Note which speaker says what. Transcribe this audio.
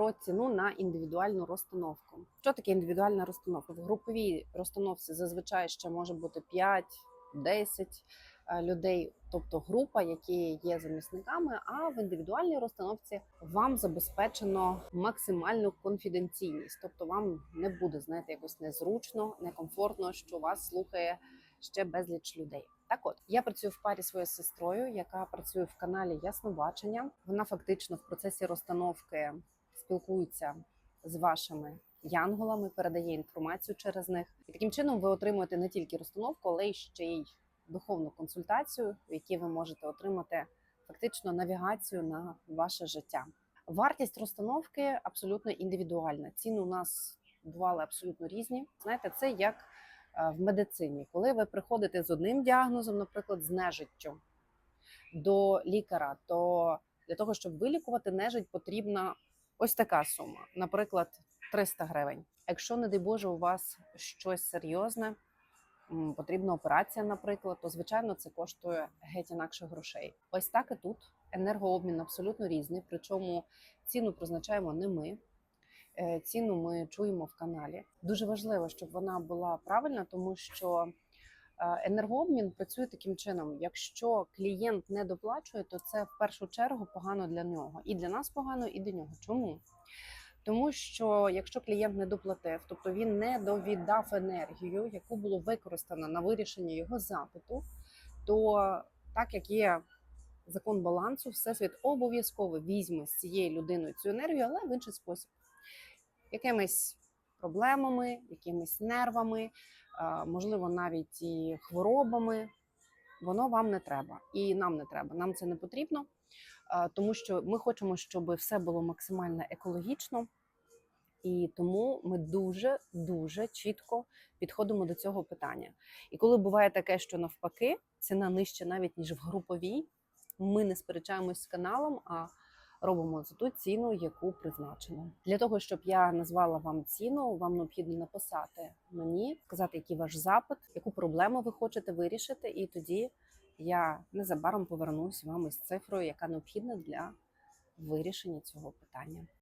Speaker 1: про ціну на індивідуальну розстановку. Що таке індивідуальна розстановка? В груповій розстановці зазвичай ще може бути 5-10 е, людей, тобто група, які є замісниками. А в індивідуальній розстановці вам забезпечено максимальну конфіденційність, тобто вам не буде знаєте, якось незручно, некомфортно, що вас слухає ще безліч людей. Так, от я працюю в парі своєю сестрою, яка працює в каналі Яснобачення. Вона фактично в процесі розстановки спілкується з вашими янголами, передає інформацію через них. І таким чином ви отримуєте не тільки розстановку, але й ще й духовну консультацію, в якій ви можете отримати фактично навігацію на ваше життя. Вартість розстановки абсолютно індивідуальна. Ціни у нас бували абсолютно різні. Знаєте, це як е, в медицині, коли ви приходите з одним діагнозом, наприклад, з нежиттю до лікаря, то для того, щоб вилікувати нежить, потрібна ось така сума, наприклад, 300 гривень. Якщо, не дай Боже, у вас щось серйозне, потрібна операція, наприклад, то звичайно це коштує геть інакше грошей. Ось так і тут енергообмін абсолютно різний. Причому ціну призначаємо не ми. Е, Ціну ми чуємо в каналі. Дуже важливо, щоб вона була правильна, тому що енергообмін працює таким чином: якщо клієнт не доплачує, то це в першу чергу погано для нього. І для нас погано, і для нього. Чому? Тому що якщо клієнт не доплатив, тобто він не довіддав енергію, яку було використано на вирішення його запиту, то так як є закон балансу, всесвіт обов'язково візьме з цієї людини цю енергію, але в інший спосіб. Якимись проблемами, якимись нервами, можливо, навіть і хворобами. Воно вам не треба, і нам не треба. Нам це не потрібно, тому що ми хочемо, щоб все було максимально екологічно. І тому ми дуже дуже чітко підходимо до цього питання. І коли буває таке, що навпаки, ціна нижча навіть ніж в груповій, ми не сперечаємось з каналом, а робимо за ту ціну, яку призначено. Для того щоб я назвала вам ціну, вам необхідно написати мені, сказати, який ваш запит, яку проблему ви хочете вирішити, і тоді я незабаром повернусь вам із цифрою, яка необхідна для вирішення цього питання.